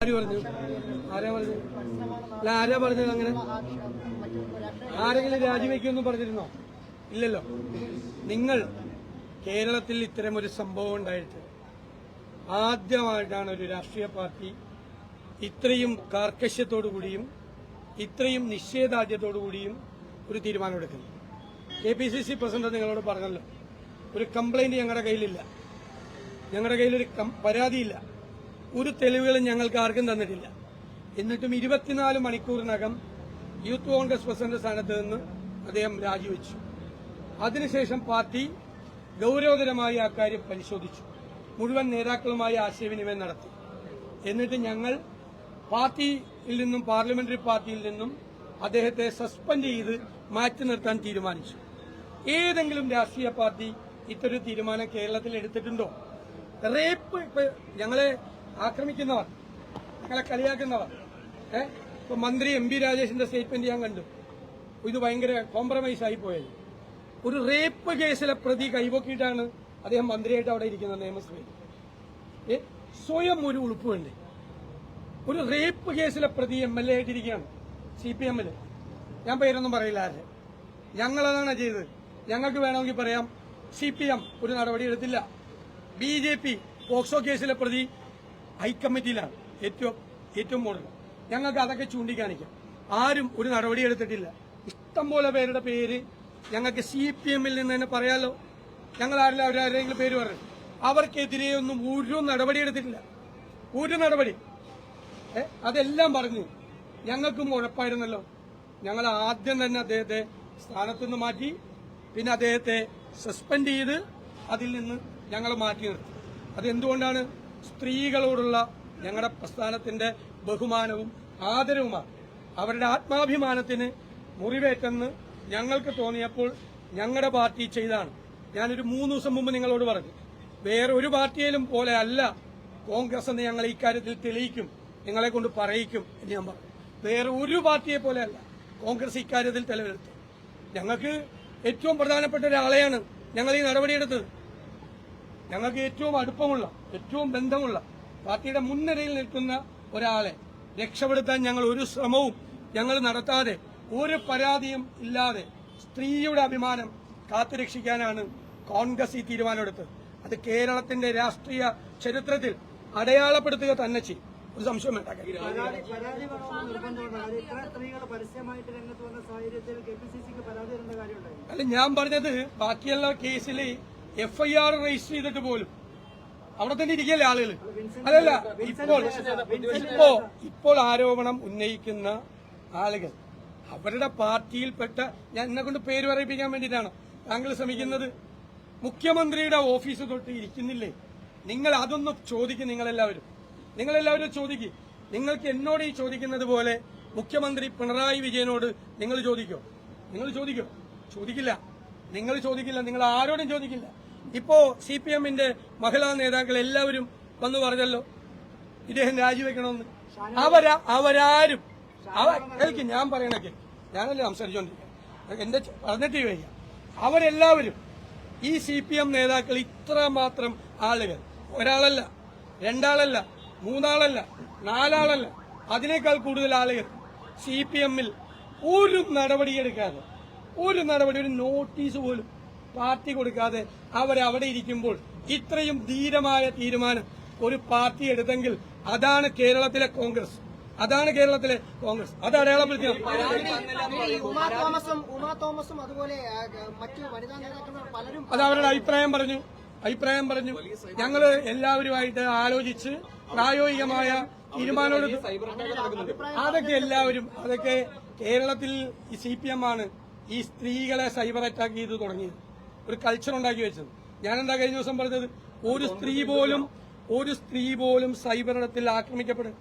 ആര് പറഞ്ഞത്? അങ്ങനെ? ആരെങ്കിലും രാജിവെക്കുമെന്ന് പറഞ്ഞിരുന്നോ? ഇല്ലല്ലോ. നിങ്ങൾ കേരളത്തിൽ ഇത്തരം ഒരു സംഭവം ഉണ്ടായിട്ട് ആദ്യമായിട്ടാണ് ഒരു രാഷ്ട്രീയ പാർട്ടി ഇത്രയും കാർക്കശ്യത്തോടു കൂടിയും ഇത്രയും നിശ്ചയദാർഢ്യത്തോടുകൂടിയും ഒരു തീരുമാനമെടുക്കുന്നത്. K P C C president നിങ്ങളോട് പറഞ്ഞല്ലോ ഒരു കംപ്ലൈന്റ് ഞങ്ങളുടെ കയ്യിലില്ല. ഞങ്ങളുടെ കയ്യിലൊരു കം- പരാതിയില്ല. ഒരു തെളിവുകളും ഞങ്ങൾക്ക് ആർക്കും തന്നിട്ടില്ല. എന്നിട്ടും ഇരുപത്തിനാല് മണിക്കൂറിനകം യൂത്ത് കോൺഗ്രസ് പ്രസിഡന്റ് സ്ഥാനത്ത് നിന്ന് അദ്ദേഹം രാജിവെച്ചു. അതിനുശേഷം പാർട്ടി ഗൌരവതരമായി ആ കാര്യം പരിശോധിച്ചു. മുഴുവൻ നേതാക്കളുമായി ആശയവിനിമയം നടത്തി. എന്നിട്ട് ഞങ്ങൾ പാർട്ടിയിൽ നിന്നും പാർലമെന്ററി പാർട്ടിയിൽ നിന്നും അദ്ദേഹത്തെ സസ്പെൻഡ് ചെയ്ത് മാറ്റി നിർത്താൻ തീരുമാനിച്ചു. ഏതെങ്കിലും രാഷ്ട്രീയ പാർട്ടി ഇത്തരൊരു തീരുമാനം കേരളത്തിൽ എടുത്തിട്ടുണ്ടോ? റേപ്പ് ഞങ്ങളെ ആക്രമിക്കുന്നവർ ഞങ്ങളെ കളിയാക്കുന്നവർ. ഇപ്പൊ മന്ത്രി എം പി രാജേഷിന്റെ സ്റ്റേറ്റ്മെന്റ് ഞാൻ കണ്ടു. ഇത് ഭയങ്കര കോംപ്രമൈസ് ആയി പോയത്. ഒരു റേപ്പ് കേസിലെ പ്രതി കൈപൊക്കിയിട്ടാണ് അദ്ദേഹം മന്ത്രിയായിട്ട് അവിടെ ഇരിക്കുന്നത് നിയമസഭയിൽ. സ്വയം ഒരു ഉളുപ്പ് വേണ്ടേ? ഒരു റേപ്പ് കേസിലെ പ്രതി എം എൽ എ ആയിട്ടിരിക്കുകയാണ് സി പി എമ്മിൽ ഞാൻ പേരൊന്നും പറയില്ല ആരെ. ഞങ്ങളതാണ് ചെയ്തത്. ഞങ്ങൾക്ക് വേണമെങ്കിൽ പറയാം സി പി എം ഒരു നടപടി എടുത്തില്ല ബി ജെ പി പോക്സോ കേസിലെ പ്രതി ഹൈക്കമ്മിറ്റിയിലാണ് ഏറ്റവും ഏറ്റവും കൂടുതൽ. ഞങ്ങൾക്ക് അതൊക്കെ ചൂണ്ടിക്കാണിക്കാം. ആരും ഒരു നടപടി എടുത്തിട്ടില്ല. ഇഷ്ടംപോലെ പേരുടെ പേര് ഞങ്ങൾക്ക് സി പി എമ്മിൽ നിന്ന് തന്നെ പറയാലോ. ഞങ്ങൾ ആരില്ല അവരാരെങ്കിലും പേര് പറഞ്ഞു അവർക്കെതിരെ ഒന്നും ഒരു നടപടി എടുത്തിട്ടില്ല. ഒരു നടപടി. അതെല്ലാം പറഞ്ഞു. ഞങ്ങൾക്കും ഉഴപ്പായിരുന്നല്ലോ ഞങ്ങൾ ആദ്യം തന്നെ അദ്ദേഹത്തെ സ്ഥാനത്തു നിന്ന് മാറ്റി പിന്നെ അദ്ദേഹത്തെ സസ്പെൻഡ് ചെയ്ത് അതിൽ നിന്ന് ഞങ്ങൾ മാറ്റി നിർത്തി. അതെന്തുകൊണ്ടാണ് സ്ത്രീകളോടുള്ള ഞങ്ങളുടെ പ്രസ്ഥാനത്തിന്റെ ബഹുമാനവും ആദരവുമാണ്. അവരുടെ ആത്മാഭിമാനത്തിന് മുറിവേറ്റെന്ന് ഞങ്ങൾക്ക് തോന്നിയപ്പോൾ ഞങ്ങളുടെ പാർട്ടി ചെയ്താണ്. ഞാനൊരു മൂന്ന് ദിവസം മുമ്പ് നിങ്ങളോട് പറഞ്ഞു വേറൊരു പാർട്ടിയിലും പോലെ അല്ല കോൺഗ്രസ് എന്ന് ഞങ്ങൾ ഇക്കാര്യത്തിൽ തെളിയിക്കും നിങ്ങളെ കൊണ്ട് പറയിക്കും എന്ന് ഞാൻ പറഞ്ഞു. വേറെ ഒരു പാർട്ടിയെ പോലെ അല്ല കോൺഗ്രസ് ഇക്കാര്യത്തിൽ തെളിവെടുത്തു. ഞങ്ങൾക്ക് ഏറ്റവും പ്രധാനപ്പെട്ട ഒരാളെയാണ് ഞങ്ങൾ ഈ നടപടിയെടുത്തത്. ഞങ്ങൾക്ക് ഏറ്റവും അടുപ്പമുള്ള ഏറ്റവും ബന്ധമുള്ള പാർട്ടിയുടെ മുൻനിരയിൽ നിൽക്കുന്ന ഒരാളെ രക്ഷപ്പെടുത്താൻ ഞങ്ങൾ ഒരു ശ്രമവും ഞങ്ങൾ നടത്താതെ ഒരു പരാതിയും ഇല്ലാതെ സ്ത്രീയുടെ അഭിമാനം കാത്തുരക്ഷിക്കാനാണ് കോൺഗ്രസ് ഈ തീരുമാനമെടുത്തത്. അത് കേരളത്തിന്റെ രാഷ്ട്രീയ ചരിത്രത്തിൽ അടയാളപ്പെടുത്തുക തന്നെ ചെയ്യും. ഒരു സംശയം വേണ്ട അല്ല ഞാൻ പറഞ്ഞത് ബാക്കിയുള്ള കേസിൽ എഫ് ഐ ആർ രജിസ്റ്റർ ചെയ്തിട്ട് പോലും. അവിടെ തന്നെ ഇരിക്കല്ലേ ആളുകൾ അതല്ല ഇപ്പോൾ ഇപ്പോ ഇപ്പോൾ ആരോപണം ഉന്നയിക്കുന്ന ആളുകൾ. അവരുടെ പാർട്ടിയിൽപ്പെട്ട ഞാൻ എന്നെ കൊണ്ട് പേര് പറയിപ്പിക്കാൻ വേണ്ടിയിട്ടാണ്? താങ്കൾ ശ്രമിക്കുന്നത്? മുഖ്യമന്ത്രിയുടെ ഓഫീസ് തൊട്ട് ഇരിക്കുന്നില്ലേ? നിങ്ങൾ അതൊന്ന് ചോദിക്കും നിങ്ങളെല്ലാവരും. നിങ്ങളെല്ലാവരും ചോദിക്കും. നിങ്ങൾക്ക് എന്നോട് ഈ ചോദിക്കുന്നത് പോലെ മുഖ്യമന്ത്രി പിണറായി വിജയനോട് നിങ്ങൾ ചോദിക്കോ? നിങ്ങൾ ചോദിക്കോ? ചോദിക്കില്ല. നിങ്ങൾ ചോദിക്കില്ല. നിങ്ങൾ ആരോടും ചോദിക്കില്ല. ഇപ്പോ സി പി എമ്മിന്റെ മഹിളാ നേതാക്കൾ എല്ലാവരും വന്ന് പറഞ്ഞല്ലോ ഇദ്ദേഹം രാജിവെക്കണമെന്ന്. അവരാ അവരാരും അവ കേൾക്ക് ഞാൻ പറയണൊക്കെ ഞാനല്ലേ സംസാരിച്ചോണ്ടിരിക്കുക എന്റെ പറഞ്ഞിട്ട് വയ്യ. അവരെല്ലാവരും ഈ സി പി എം നേതാക്കൾ ഇത്രമാത്രം ആളുകൾ. ഒരാളല്ല രണ്ടാളല്ല മൂന്നാളല്ല നാലാളല്ല. അതിനേക്കാൾ കൂടുതൽ ആളുകൾ സി പി എമ്മിൽ ഒരു നടപടിയെടുക്കാതെ ഒരു നടപടി ഒരു നോട്ടീസ് പോലും പാർട്ടി കൊടുക്കാതെ അവരവിടെ ഇരിക്കുമ്പോൾ ഇത്രയും ധീരമായ തീരുമാനം ഒരു പാർട്ടി എടുത്തെങ്കിൽ അതാണ് കേരളത്തിലെ കോൺഗ്രസ്. അതാണ് കേരളത്തിലെ കോൺഗ്രസ്. അത് അടയാളപ്പെടുത്തിയത് പലരും അത് അവരുടെ അഭിപ്രായം പറഞ്ഞു. അഭിപ്രായം പറഞ്ഞു. ഞങ്ങൾ എല്ലാവരുമായിട്ട് ആലോചിച്ച് പ്രായോഗികമായ തീരുമാനം അതൊക്കെ എല്ലാവരും അതൊക്കെ കേരളത്തിൽ സി പി എം ആണ് ഈ സ്ത്രീകളെ സൈബർ അറ്റാക്ക് ചെയ്ത് തുടങ്ങിയത്. ഒരു കൾച്ചർ ഉണ്ടാക്കി വെച്ചത്. ഞാൻ എന്താ കഴിഞ്ഞ ദിവസം പറഞ്ഞത്? ഒരു സ്ത്രീ പോലും ഒരു സ്ത്രീ പോലും സൈബറിടത്തിൽ ആക്രമിക്കപ്പെടും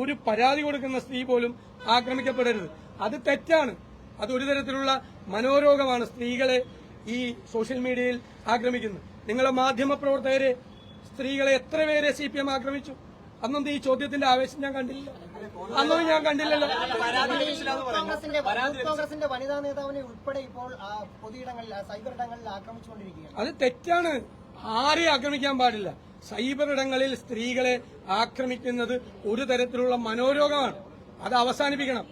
ഒരു പരാതി കൊടുക്കുന്ന സ്ത്രീ പോലും ആക്രമിക്കപ്പെടരുത്. അത് തെറ്റാണ്. അത് ഒരു തരത്തിലുള്ള മനോരോഗമാണ് സ്ത്രീകളെ ഈ സോഷ്യൽ മീഡിയയിൽ ആക്രമിക്കുന്നത്. നിങ്ങളെ മാധ്യമ പ്രവർത്തകരെ സ്ത്രീകളെ എത്ര പേരെ സി ആക്രമിച്ചു? അന്നൊന്നും ഈ ചോദ്യത്തിന്റെ ആവേശം ഞാൻ കണ്ടില്ല. അന്നൊന്നും ഞാൻ കണ്ടില്ലല്ലോ. കോൺഗ്രസിന്റെ കോൺഗ്രസിന്റെ വനിതാ നേതാവിനെ ഉൾപ്പെടെ ഇപ്പോൾ പൊതുയിടങ്ങളിൽ സൈബർ ഇടങ്ങളിൽ ആക്രമിച്ചുകൊണ്ടിരിക്കുകയാണ്. അത് തെറ്റാണ്. ആരെ ആക്രമിക്കാൻ പാടില്ല. സൈബർ ഇടങ്ങളിൽ സ്ത്രീകളെ ആക്രമിക്കുന്നത് ഒരു തരത്തിലുള്ള മനോരോഗമാണ്. അത് അവസാനിപ്പിക്കണം.